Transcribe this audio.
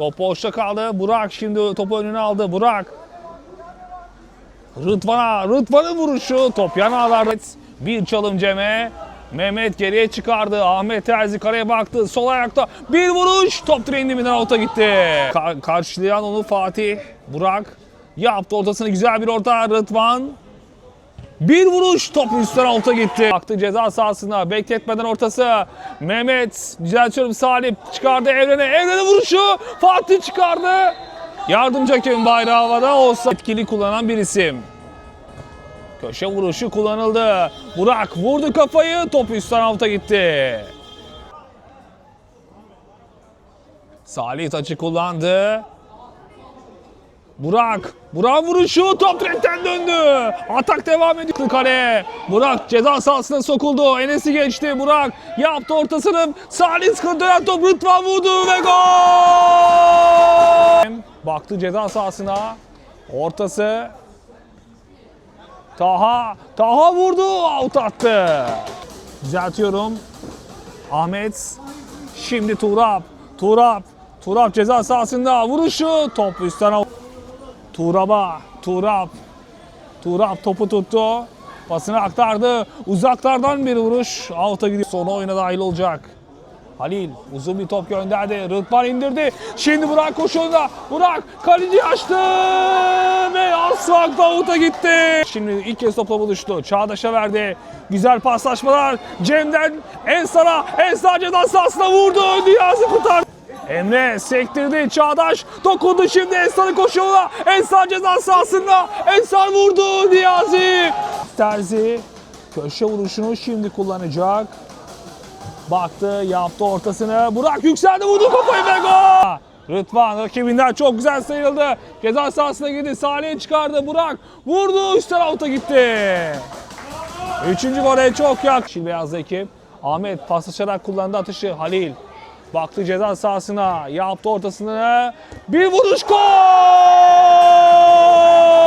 Top boşta kaldı. Burak şimdi topu önüne aldı. Burak. Rıdvan'a, Rıdvan'ın vuruşu. Top yan ağlarda. Bir çalım Cem'e. Mehmet geriye çıkardı. Ahmet Terzi kareye baktı. Sol ayakta bir vuruş. Top direğin dibinden avuta gitti. Ka- karşılayan onu Fatih. Burak yaptı ortasını güzel bir orta. Rıdvan. Bir vuruş top üstten alta gitti. Baktı ceza sahasına bekletmeden ortası. Mehmet düzeltiyorum Salih çıkardı Evren'e. Evren'e vuruşu Fatih çıkardı. Yardımcı hakemin bayrağı havada olsa etkili kullanan bir isim. Köşe vuruşu kullanıldı. Burak vurdu kafayı top üstten alta gitti. Salih taçı kullandı. Burak, Burak vuruşu top direkten döndü. Atak devam ediyor kale. Burak ceza sahasına sokuldu. Enes'i geçti. Burak yaptı ortasını. Salih sıkıntı top Rıdvan vurdu ve gol. Baktı ceza sahasına. Ortası. Taha, Taha vurdu. Out attı. Düzeltiyorum. Ahmet. Şimdi Turap. Turap. Turap ceza sahasında vuruşu. Top üstten. Turab'a, Turap. Turap topu tuttu. Pasını aktardı. Uzaklardan bir vuruş. Out'a gidiyor. Sonra oyuna dahil olacak. Halil uzun bir top gönderdi. Rıdvan indirdi. Şimdi Burak koşuyorda. Burak kaleci açtı ve asfalt out'a gitti. Şimdi ilk kez topla buluştu. Çağdaş'a verdi. Güzel paslaşmalar. Cem'den Ensar'a. Ensar ceza sahasına vurdu. Niyazi kurtardı. Emre sektirdi. Çağdaş dokundu şimdi Ensar'ın koşuğuna. Ensar ceza sahasında. Ensar vurdu. Niyazi. Terzi köşe vuruşunu şimdi kullanacak. Baktı, yaptı ortasını. Burak yükseldi, vurdu kafayı ve gol! Rıdvan rakibinden çok güzel sayıldı. Ceza sahasına girdi, Salih'e çıkardı. Burak vurdu, üstten avuta gitti. Üçüncü gole çok yak. Yeşil beyazlı ekip. Ahmet paslaşarak kullandı atışı. Halil baktı ceza sahasına, yaptı ortasını. Bir vuruş gol!